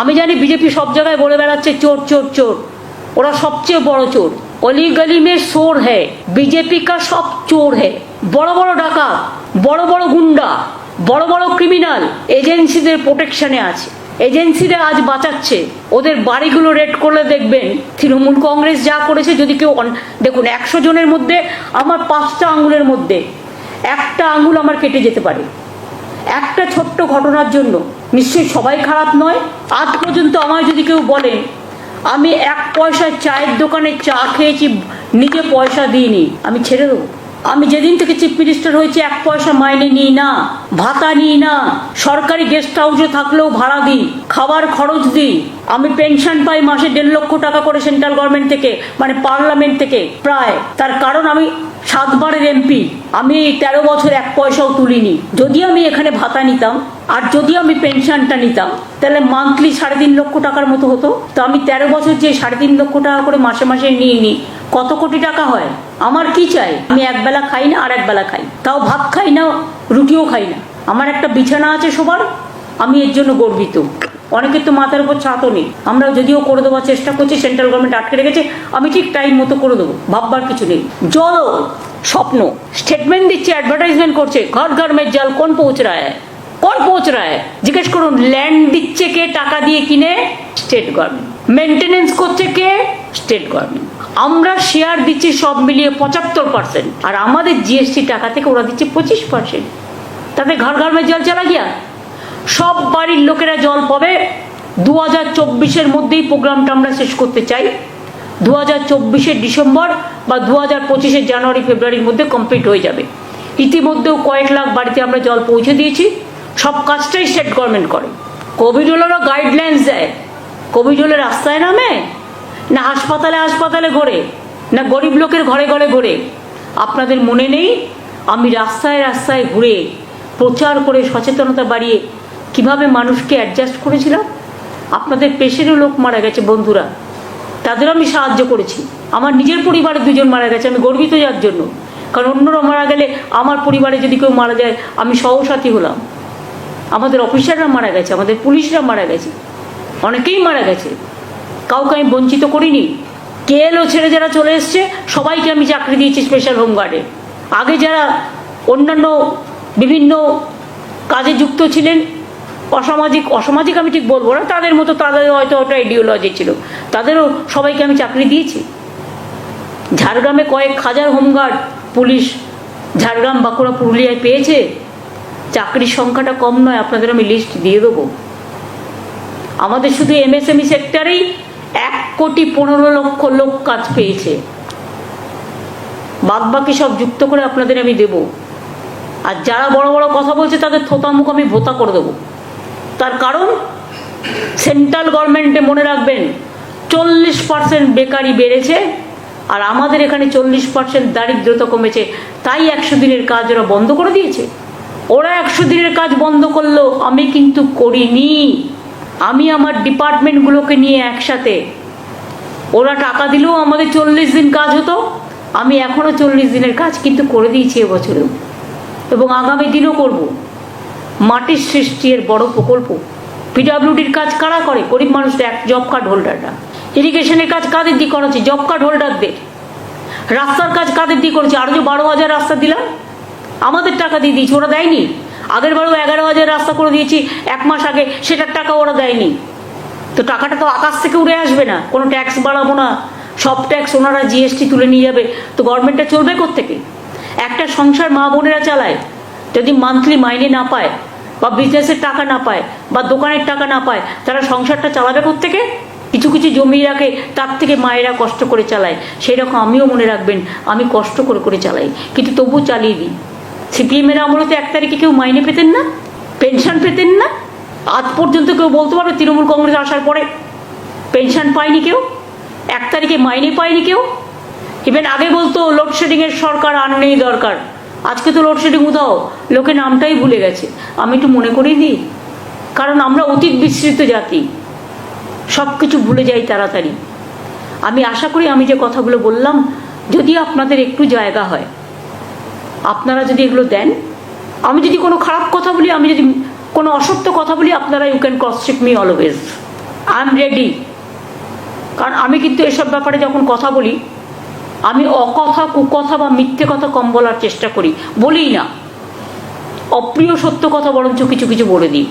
আমি জানি বিজেপি সব জায়গায় বলে বেড়াচ্ছে, চোর চোর চোর। ওরা সবচেয়ে বড় চোর। অলি গলি মে চোর হ্যায় বিজেপি কা সব চোর হ্যায় বড় বড় ডাকাত, বড় বড় গুন্ডা, বড় বড় ক্রিমিনাল এজেন্সিদের প্রোটেকশনে আছে। এজেন্সিরা আজ বাঁচাচ্ছে। ওদের বাড়িগুলো রেড করলে দেখবেন তৃণমূল কংগ্রেস যা করেছে, যদি কেউ দেখুন, একশো জনের মধ্যে আমার পাঁচটা আঙ্গুলের মধ্যে একটা আঙ্গুল আমার কেটে যেতে পারে। একটা ছোট্ট ঘটনার জন্য নিশ্চয়ই সবাই খারাপ নয়? আজ পর্যন্ত আমায় যদি কেউ বলেন আমি এক পয়সা চায়ের দোকানে চা খেয়েছি, নিজে পয়সা দিইনি, আমি ছেড়ে দেবো। আমি যেদিন থেকে চিফ মিনিস্টার হয়েছি, এক পয়সা মাইনে নিই না, ভাতা নিই না। সরকারি গেস্ট হাউসে থাকলেও ভাড়া দিই, খাবার খরচ দিই। আমি পেনশন পাই মাসে দেড় লক্ষ টাকা করে সেন্ট্রাল গভর্নমেন্ট থেকে মানে পার্লামেন্ট থেকে, প্রায়। তার কারণ আমি সাতবারের এমপি আমি তেরো বছর এক পয়সাও তুলিনি। যদি আমি এখানে ভাতা নিতাম, আর যদি আমি পেনশনটা নিতাম, তাহলে মান্থলি সাড়ে তিন লক্ষ টাকার মতো হতো। তো আমি তেরো বছর যে সাড়ে তিন লক্ষ টাকা করে মাসে মাসে নিয়ে নিই কত কোটি টাকা হয়? আমার কি চাই? আমি একবেলা খাই না, আর একবেলা খাই। তাও ভাত খাই না, রুটিও খাই না। আমার একটা বিছানা আছে সবার, আমি এর জন্য গর্বিত। অনেকের তো মাথার উপর ছাতও নেই। আমরা যদিও করে দেওয়ার চেষ্টা করছি, সেন্ট্রাল গভর্নমেন্ট আটকে রেখেছে, আমি ঠিক টাইম মতো করে দেবো, ভাববার কিছু নেই। জলও, স্বপ্ন স্টেটমেন্ট দিচ্ছে অ্যাডভার্টাইজমেন্ট করছে, ঘর ঘর মে জল, কোন পৌঁছ রা কোন পৌঁছ রা জিজ্ঞেস করুন ল্যান্ড দিচ্ছে কে, টাকা দিয়ে কিনে? স্টেট গভর্নমেন্ট মেনটেনেন্স করছে কে? স্টেট গভর্নমেন্ট আমরা শেয়ার দিচ্ছি সব মিলিয়ে পঁচাত্তর পার্সেন্ট আর আমাদের জিএসটি টাকা থেকে ওরা দিচ্ছে পঁচিশ পার্সেন্ট তাতে ঘর ঘর মে জল চালা গিয়া? সব বাড়ির লোকেরা জল পাবে। দু হাজার চব্বিশের মধ্যেই প্রোগ্রামটা আমরা শেষ করতে চাই। দু হাজার চব্বিশের ডিসেম্বর বা দু হাজার পঁচিশের জানুয়ারি, ফেব্রুয়ারির মধ্যে কমপ্লিট হয়ে যাবে। ইতিমধ্যেও কয়েক লাখ বাড়িতে আমরা জল পৌঁছে দিয়েছি। সব কাজটাই স্টেট গভর্নমেন্ট করে। কোভিড হলেরও গাইডলাইন্স দেয়। কোভিড হলে রাস্তায় নামে? না হাসপাতালে হাসপাতালে ঘোরে, না গরিব লোকের ঘরে ঘরে ঘোরে। আপনাদের মনে নেই? আমি রাস্তায় রাস্তায় ঘুরে প্রচার করে সচেতনতা বাড়িয়ে কীভাবে মানুষকে অ্যাডজাস্ট করেছিলাম? আপনাদের পেশেরও লোক মারা গেছে, বন্ধুরা। তাদেরও আমি সাহায্য করেছি। আমার নিজের পরিবারের দুজন মারা গেছে, আমি গর্বিত যার জন্য। কারণ অন্যরা মারা গেলে আমার পরিবারে যদি কেউ মারা যায়, আমি সহসাথী হলাম। আমাদের অফিসাররা মারা গেছে, আমাদের পুলিশরা মারা গেছে, অনেকেই মারা গেছে। কাউকে আমি বঞ্চিত করিনি। কেএলও ছেড়ে যারা চলে এসছে, সবাইকে আমি চাকরি দিয়েছি স্পেশাল হোমগার্ডে আগে যারা অন্যান্য বিভিন্ন কাজে যুক্ত ছিলেন, অসামাজিক অসামাজিক আমি ঠিক বলব না, তাদের মতো তাদের হয়তো ওটা আইডিওলজি ছিল। তাদেরও সবাইকে আমি চাকরি দিয়েছি। ঝাড়গ্রামে কয়েক হাজার হোমগার্ড পুলিশ ঝাড়গ্রাম, বাঁকুড়া, পুরুলিয়ায় পেয়েছে। চাকরির সংখ্যাটা কম নয়, আপনাদের আমি লিস্ট দিয়ে দেবো। আমাদের শুধু এমএসএমই সেক্টরেই এক কোটি পনেরো লক্ষ লোক কাজ পেয়েছে। বাদ বাকি সব যুক্ত করে আপনাদের আমি দেব। আর যারা বড় বড় কথা বলছে, তাদের থোতা মুখ আমি ভোতা করে দেবো। তার কারণ, সেন্ট্রাল গভর্নমেন্টে মনে রাখবেন, চল্লিশ পার্সেন্ট বেকারি বেড়েছে, আর আমাদের এখানে চল্লিশ পার্সেন্ট দারিদ্রতা কমেছে। তাই একশো দিনের কাজ ওরা বন্ধ করে দিয়েছে। ওরা একশো দিনের কাজ বন্ধ করল আমি কিন্তু করিনি। আমি আমার ডিপার্টমেন্টগুলোকে নিয়ে একসাথে। ওরা টাকা দিলেও আমাদের চল্লিশ দিন কাজ হতো। আমি এখনও চল্লিশ দিনের কাজ কিন্তু করে দিয়েছি এবছরেও। এবং আগামী দিনও করব। মাটির সৃষ্টির বড় প্রকল্প। পিডাব্লিউডির কাজ কারা করে? গরিব মানুষরা এক জব কার্ড হোল্ডাররা। ইরিগেশনের কাজ কাদের দিয়ে করা হচ্ছে জব কার্ড হোল্ডারদের। রাস্তার কাজ কাদের দিয়ে করেছে? আরও যে বারো হাজার রাস্তা দিলাম, আমাদের টাকা দিয়ে দিয়েছি, ওরা দেয়নি। আগের বারও এগারো হাজার রাস্তা করে দিয়েছি, এক মাস আগে, সেটার টাকা ওরা দেয়নি। তো টাকাটা তো আকাশ থেকে উড়ে আসবে না, কোনো ট্যাক্স বাড়াবো না। সব ট্যাক্স ওনারা জিএসটি তুলে নিয়ে যাবে, তো গভর্নমেন্টটা চলবে থেকে একটা সংসার মা বোনেরা চালায়, যদি মান্থলি মাইনে না পায়, বা বিজনেসের টাকা না পায়, বা দোকানের টাকা না পায়, তারা সংসারটা চালাবে থেকে কিছু কিছু জমি রাখে, তার থেকে মায়েরা কষ্ট করে চালায়। সেই রকম আমিও মনে রাখবেন, আমি কষ্ট করে করে চালাই, কিন্তু তবু চালিয়ে দিই। সিপিএমের আমলে তো এক তারিখে কেউ মাইনে পেতেন না, পেনশন পেতেন না, আজ পর্যন্ত কেউ বলতে পারবে তৃণমূল কংগ্রেস আসার পরে পেনশন পায়নি কেউ, এক তারিখে মাইনে পায়নি কেউ। ইভেন আগে বলতো লোডশেডিংয়ের সরকার আর নেই দরকার। আজকে তো লোডশেডিং উদাও লোকে নামটাই ভুলে গেছে। আমি একটু মনে করিয়ে দিই, কারণ আমরা অতীত বিস্তৃত জাতি। সব কিছু ভুলে যাই তাড়াতাড়ি। আমি আশা করি আমি যে কথাগুলো বললাম, যদি আপনাদের একটু জায়গা হয় আপনারা যদি এগুলো দেন, আমি যদি কোনো খারাপ কথা বলি, আমি যদি কোনো অসত্য কথা বলি, আপনারা you can cross check me always I am ready কারণ আমি কিন্তু এসব ব্যাপারে যখন কথা বলি, আমি অকথা, কুকথা বা মিথ্যে কথা কম বলার চেষ্টা করি। বলি না। অপ্রিয় সত্য কথা বরঞ্চ কিছু কিছু বলে দিই।